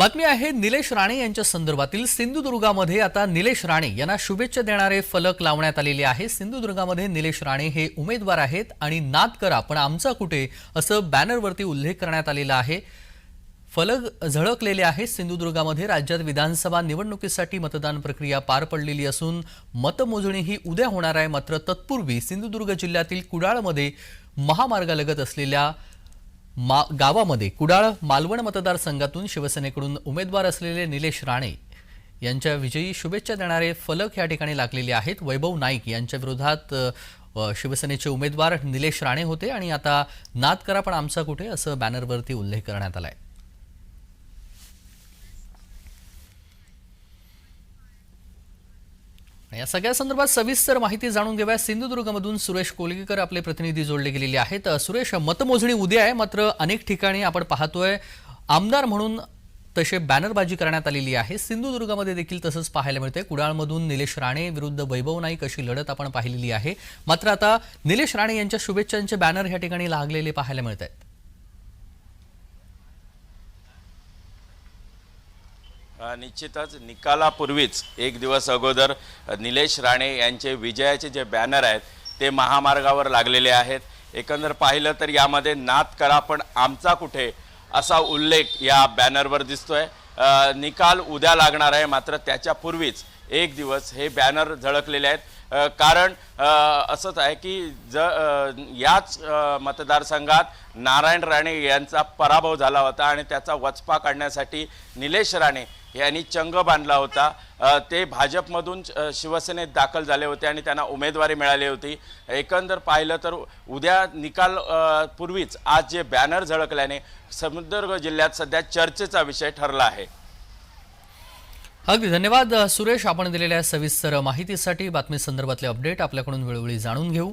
बातमी आहे निलेश राणे यांच्या संदर्भातील सिंधुदुर्गामध्ये आता निलेश राणे यांना शुभेच्छा देणारे फलक लावण्यात आलेले आहे. सिंधुदुर्गामध्ये निलेश राणे हे उमेदवार आहेत आणि नाद करा पण आमचा कुठे? असं बॅनरवरती उल्लेख करण्यात आलेला आहे. फलक झळकलेले आहेत सिंधुदुर्गामध्ये राज्यात विधानसभा निवडणुकीसाठी मतदान प्रक्रिया पार पडलेली असून मतमोजणी ही उद्या होणार आहे. मात्र तत्पूर्वी सिंधुदुर्ग जिल्ह्यातील कुडाळमध्ये महामार्गालगत असलेल्या मा गावामध्ये कुडाळ मालवण मतदारसंघातून शिवसेनेकडून उमेदवार असलेले निलेश राणे यांच्या विजयी शुभेच्छा देणारे फलक या ठिकाणी लागलेले आहेत. वैभव नाईक यांच्या विरोधात शिवसेनेचे उमेदवार निलेश राणे होते आणि आता नाद करा पण आमचा कुठे असं बॅनरवरती उल्लेख करण्यात आला आहे या सगळ्या संदर्भात सविस्तर माहिती जाणून घेऊया. सिंधुदुर्गमधून सुरेश कोलगेकर आपले प्रतिनिधी जोडले गेलेले आहेत. सुरेश मतमोजणी उद्या आहे मात्र अनेक ठिकाणी आपण पाहतोय आमदार म्हणून तसे बॅनरबाजी करण्यात आलेली आहे. सिंधुदुर्गामध्ये देखील तसंच पाहायला मिळते कुडाळमधून निलेश राणे विरुद्ध वैभव नाईक अशी लढत आपण पाहिलेली आहे. मात्र आता निलेश राणे यांच्या शुभेच्छांचे बॅनर ह्या ठिकाणी लागलेले पाहायला मिळत आहेत निश्चितच निकालापूर्वीच एक दिवस अगोदर निलेश राणे यांचे विजयाचे जे बॅनर आहेत ते महामार्गावर लागलेले आहेत. एकंदर पाहिलं तर यामध्ये नात करा पण आमचा कुठे असा उल्लेख या बॅनरवर दिसतोय. आहे निकाल उद्या लागणार आहे मात्र त्याच्यापूर्वीच एक दिवस हे बॅनर झळकलेले आहेत. कारण असंच आहे की ज याच मतदारसंघात नारायण राणे यांचा पराभव झाला होता आणि त्याचा वचपा काढण्यासाठी निलेश राणे यांनी चंग बांधला होता. ते भाजपमधून शिवसेनेत दाखल झाले होते आणि त्यांना उमेदवारी मिळाली होती. एकंदर पाहिलं तर उद्या निकाल पूर्वीच आज जे बॅनर झळकल्याने सिंधुदुर्ग जिल्ह्यात सध्या चर्चेचा विषय ठरला आहे. अगदी धन्यवाद सुरेश. आपण दिलेल्या सविस्तर माहितीसाठी बातमी संदर्भातले अपडेट आपल्याकडून वेळोवेळी जाणून घेऊ.